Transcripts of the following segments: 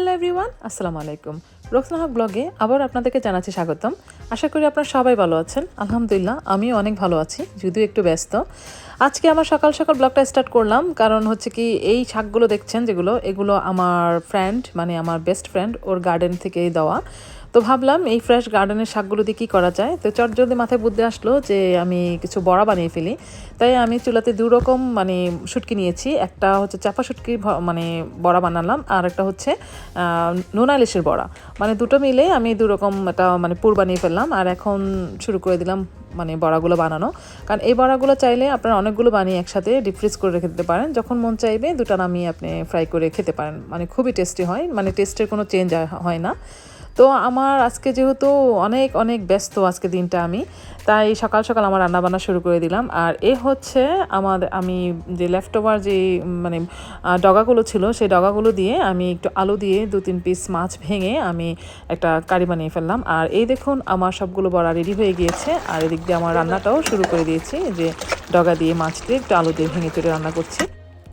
Hello everyone, আসসালামু আলাইকুম। রোকসানা হক ব্লগে আবার আপনাদেরকে জানাচ্ছি স্বাগতম। আশা করি আপনারা সবাই ভালো আছেন। আলহামদুলিল্লাহ, আমিও অনেক ভালো আছি, যদিও একটু ব্যস্ত। আজকে আমার সকাল সকাল ব্লগটা স্টার্ট করলাম, কারণ হচ্ছে কি এই শাকগুলো দেখছেন যেগুলো, এগুলো আমার ফ্রেন্ড মানে আমার বেস্ট ফ্রেন্ড ওর গার্ডেন থেকেই দেওয়া। তো ভাবলাম এই ফ্রেশ গার্ডেনের শাকগুলো দিয়ে কী করা যায়? তো চট জলদি মাথায় বুদ্ধি আসলো যে আমি কিছু বড়া বানিয়ে ফেলি। তাই আমি চুলাতে দু রকম মানে শুটকি নিয়েছি। একটা হচ্ছে চাপা শুটকি মানে বড়া বানালাম আর একটা হচ্ছে নোনা ইলিশের বড়া। মানে দুটো মিলে আমি দু রকম একটা মানে পুর বানিয়ে ফেললাম আর এখন শুরু করে দিলাম মানে বড়াগুলো বানানো। কারণ এই বড়াগুলো চাইলে আপনারা অনেকগুলো বানিয়ে একসাথে ডিপ ফ্রিজ করে রেখে দিতে পারেন। যখন মন চাইবে দুটো নামিয়ে আপনি ফ্রাই করে খেতে পারেন। মানে খুবই টেস্টি হয়। মানে টেস্টের কোনো চেঞ্জ হয় না। তো আমার আজকে যেহেতু অনেক অনেক ব্যস্ত আজকে দিনটা আমি, তাই সকাল সকাল আমার রান্না বান্না শুরু করে দিলাম। আর এ হচ্ছে আমার আমি যে লেফট ওভার যে মানে ডগাগুলো ছিল, সেই ডগাগুলো দিয়ে আমি একটু আলু দিয়ে দু, তিন পিস মাছ ভেঙে আমি একটা কারি বানিয়ে ফেললাম। আর এই দেখুন, আমার সবগুলো বড়া রেডি হয়ে গিয়েছে। আর এদিক দিয়ে আমার রান্নাটাও শুরু করে দিয়েছি, যে ডগা দিয়ে মাছ দিয়ে একটু আলু দিয়ে ভেঙে চুরে রান্না করছি।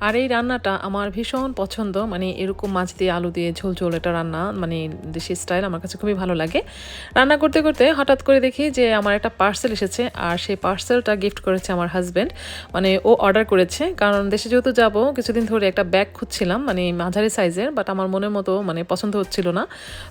আর এই রান্নাটা আমার ভীষণ পছন্দ। মানে এরকম মাছ দিয়ে আলু দিয়ে ঝোল ঝোল এটা রান্না মানে দেশি স্টাইল আমার কাছে খুবই ভালো লাগে। রান্না করতে করতে হঠাৎ করে দেখি যে আমার একটা পার্সেল এসেছে আর সেই পার্সেলটা গিফট করেছে আমার হাজব্যান্ড মানে ও অর্ডার করেছে, কারণ দেশে যেহেতু যাব, কিছুদিন ধরে একটা ব্যাগ খুঁজছিলাম মানে মাঝারি সাইজের বাট আমার মনের মতো মানে পছন্দ হচ্ছিল না।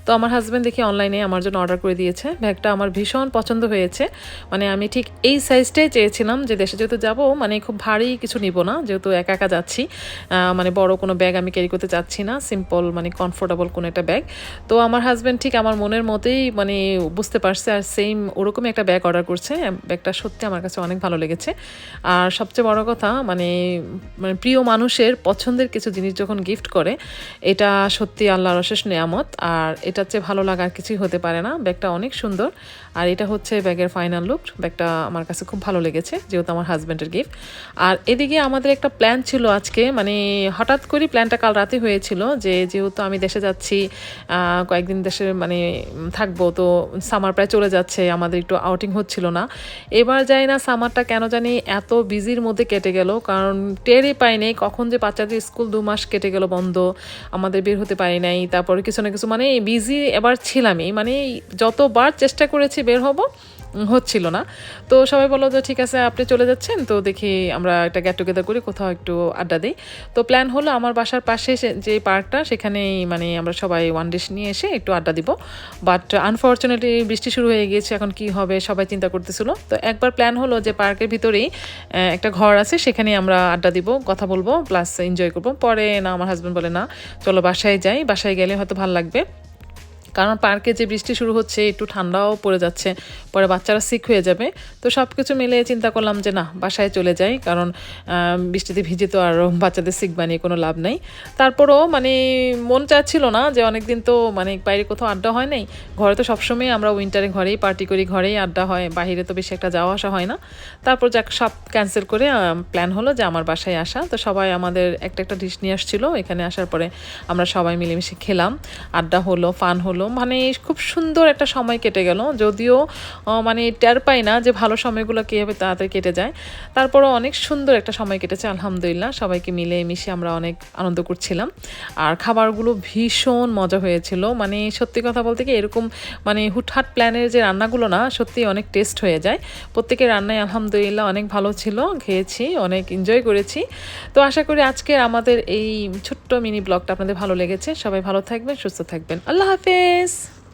তো আমার হাজব্যান্ড দেখি অনলাইনে আমার জন্য অর্ডার করে দিয়েছে। ব্যাগটা আমার ভীষণ পছন্দ হয়েছে। মানে আমি ঠিক এই সাইজটাই চেয়েছিলাম যে দেশে যেহেতু যাব মানে খুব ভারী কিছু নিব না, যেহেতু একা একা যাচ্ছি। আহ, মানে বড় কোনো ব্যাগ আমি ক্যারি করতে চাচ্ছি না। সিম্পল মানে কমফোর্টেবল কোনো একটা ব্যাগ তো আমার হাজব্যান্ড ঠিক আমার মনের মতেই মানে বুঝতে পারছে আর সেম ওরকমই একটা ব্যাগ অর্ডার করছে। ব্যাগটা সত্যি আমার কাছে অনেক ভালো লেগেছে। আর সবচেয়ে বড় কথা মানে মানে প্রিয় মানুষের পছন্দের কিছু জিনিস যখন গিফট করে এটা সত্যি আল্লাহর অশেষ নেয়ামত। আর এটার চেয়ে ভালো লাগা আর কিছুই হতে পারে না। ব্যাগটা অনেক সুন্দর। আর এটা হচ্ছে ব্যাগের ফাইনাল লুক ব্যাগটা আমার কাছে খুব ভালো লেগেছে যেহেতু আমার হাজব্যান্ডের গিফট আর এদিকে আমাদের একটা প্ল্যান ছিল আজকে। মানে হঠাৎ করে প্ল্যানটা কাল রাতে হয়েছিল যে যেহেতু আমি দেশে যাচ্ছি কয়েকদিন দেশে মানে থাকব, তো সামার প্রায় চলে যাচ্ছে, আমাদের একটু আউটিং হচ্ছিল না। এবার যাই না সামারটা কেন জানি এত বিজির মধ্যে কেটে গেল, কারণ টেরই পাই নাই কখন যে বাচ্চাদের স্কুল দু মাস কেটে গেল বন্ধ, আমাদের বের হতে পারি নাই, তারপরে কিছু না কিছু মানে বিজি এবার ছিলামই। মানে যতবার চেষ্টা করেছি বের হব হচ্ছিল না। তো সবাই বলল যে, ঠিক আছে, আপনি চলে যাচ্ছেন, তো দেখি আমরা একটা গেট টুগেদার করি, কোথাও একটু আড্ডা দিই। তো প্ল্যান হলো আমার বাসার পাশে যে পার্কটা, সেখানেই মানে আমরা সবাই ওয়ান ডিশ নিয়ে এসে একটু আড্ডা দিব। বাট আনফর্চুনেটলি বৃষ্টি শুরু হয়ে গিয়েছে, এখন কি হবে সবাই চিন্তা করতেছিল। তো একবার প্ল্যান হলো যে পার্কের ভিতরেই একটা ঘর আছে, সেখানেই আমরা আড্ডা দিব, কথা বলব প্লাস এনজয় করব। পরে না, আমার হাজব্যান্ড বলে, না, চলো বাসায় যাই। বাসায় গেলে হয়তো ভালো লাগবে। কারণ পার্কে যে বৃষ্টি শুরু হচ্ছে, একটু ঠান্ডাও পড়ে যাচ্ছে, পরে বাচ্চারা সিক হয়ে যাবে। তো সব কিছু মিলে চিন্তা করলাম যে না, বাসায় চলে যাই, কারণ বৃষ্টিতে ভিজে তো আর বাচ্চাদের সিক বানিয়ে কোনো লাভ নেই। তারপরও মানে মন চাচ্ছিল না যে অনেকদিন তো মানে বাইরে কোথাও আড্ডা হয় নাই। ঘরে তো সবসময় আমরা উইন্টারে ঘরেই পার্টি করি, ঘরেই আড্ডা হয়, বাইরে তো বেশি একটা যাওয়া আসা হয় না। তারপর যাক, সব ক্যান্সেল করে প্ল্যান হলো যে আমার বাসায় আসা। তো সবাই আমাদের একটা একটা ডিশ নিয়ে আসছিল। এখানে আসার পরে আমরা সবাই মিলেমিশে খেলাম। আড্ডা হলো ফান হলো। মানে খুব সুন্দর একটা সময় কেটে গেল। যদিও মানে টের পাই না যে ভালো সময়গুলো কীভাবে তাড়াতাড়ি কেটে যায়। তারপরও অনেক সুন্দর একটা সময় কেটেছে, আলহামদুলিল্লাহ। সবাইকে মিলে মিশে আমরা অনেক আনন্দ করছিলাম। আর খাবারগুলো ভীষণ মজা হয়েছিল। মানে সত্যি কথা বলতে কি, এরকম মানে হুটহাট প্ল্যানের যে রান্নাগুলো না, সত্যি অনেক টেস্ট হয়ে যায়। প্রত্যেকের রান্নাই আলহামদুলিল্লাহ অনেক ভালো ছিল, খেয়েছি, অনেক এনজয় করেছি। তো আশা করি আজকে আমাদের এই ছোট্ট মিনি ব্লগটা আপনাদের ভালো লেগেছে। সবাই ভালো থাকবেন, সুস্থ থাকবেন। আল্লাহ Bye.